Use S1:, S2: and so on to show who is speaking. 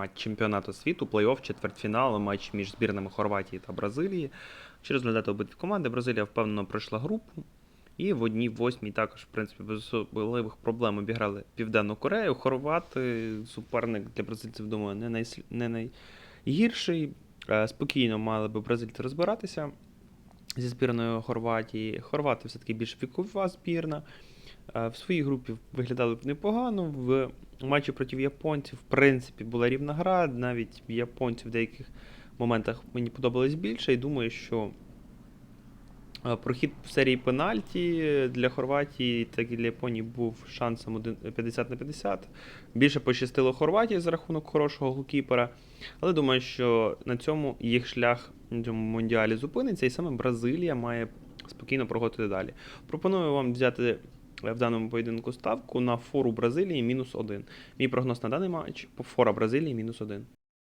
S1: матч чемпіонату світу, плей-офф, четвертьфінал, матч між збірними Хорватії та Бразилії. Чи результати обидві команди Бразилія впевнено пройшла групу. І в одній восьмій також, в принципі, без особливих проблем обіграли Південну Корею. Хорвати, суперник для бразильців, думаю, не, найс... не найгірший. Е, Спокійно мали би бразильці розбиратися зі збірною Хорватії. Хорвати все-таки більш вікова збірна. Е, В своїй групі виглядали б непогано. В матчі проти японців, в принципі, була рівна гра. Навіть японці в деяких моментах мені подобались більше. І думаю, що е, прохід в серії пенальті для Хорватії, так і для Японії був шансом 50 на 50. Більше пощастило Хорватії за рахунок хорошого голкіпера. Але думаю, що на цьому їх шлях на цьому мундіалі зупиниться, і саме Бразилія має спокійно проходити далі. Пропоную вам взяти в даному поєдинку ставку на фору Бразилії мінус один. Мій прогноз на даний матч фора Бразилії мінус один.